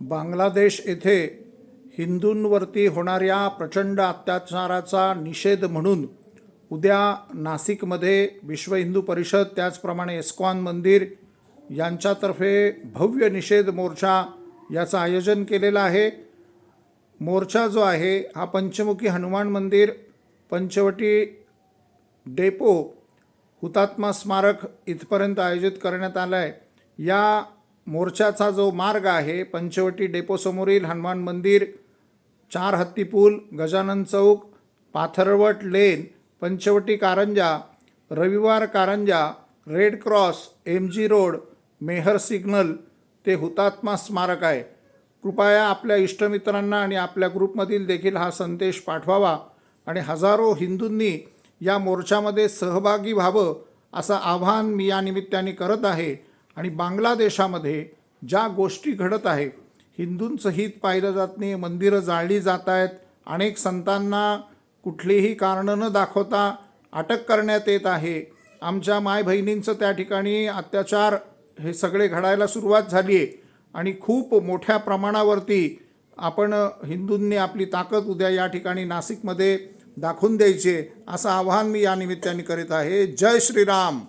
बांगलादेश येथे हिंदूंवरती होणाऱ्या प्रचंड अत्याचाराचा निषेध म्हणून उद्या नाशिकमध्ये विश्व हिंदू परिषद त्याचप्रमाणे इस्कॉन मंदिर यांच्यातर्फे भव्य निषेध मोर्चा याचं आयोजन केलेलं आहे. मोर्चा जो आहे हा पंचमुखी हनुमान मंदिर पंचवटी डेपो हुतात्मा स्मारक इथपर्यंत आयोजित करण्यात आलं आहे या मोर्चाचा जो मार्ग आहे पंचवटी डेपोसमोरील हनुमान मंदिर चार हत्ती पूल गजानन चौक Pathrawat lane Panchavati Karanja Ravivar Karanja red cross M G road Mehar signal ते हुतात्मा स्मारक आहे. कृपया आपल्या इष्टमित्रांना आणि आपल्या ग्रुपमधील देखील हा संदेश पाठवावा आणि हजारो हिंदूंनी या मोर्चामध्ये सहभागी व्हावं असं आवाहन मी या निमित्ताने करत आहे. आणि बांगलादेशामध्ये ज्या गोष्टी घडत आहे हिंदूंचं हित पाहिलं जात नाही मंदिरं जाळली जात आहेत अनेक संतांना कुठलीही कारणं न दाखवता अटक करण्यात येत आहे. आमच्या माय बहिणींचं त्या ठिकाणी अत्याचार हे सगळे घडायला सुरुवात झाली आहे. आणि खूप मोठ्या प्रमाणावरती आपण हिंदूंनी आपली ताकद उद्या या ठिकाणी नाशिकमध्ये दाखवून द्यायची असं आवाहन मी या निमित्ताने करीत आहे. जय श्रीराम!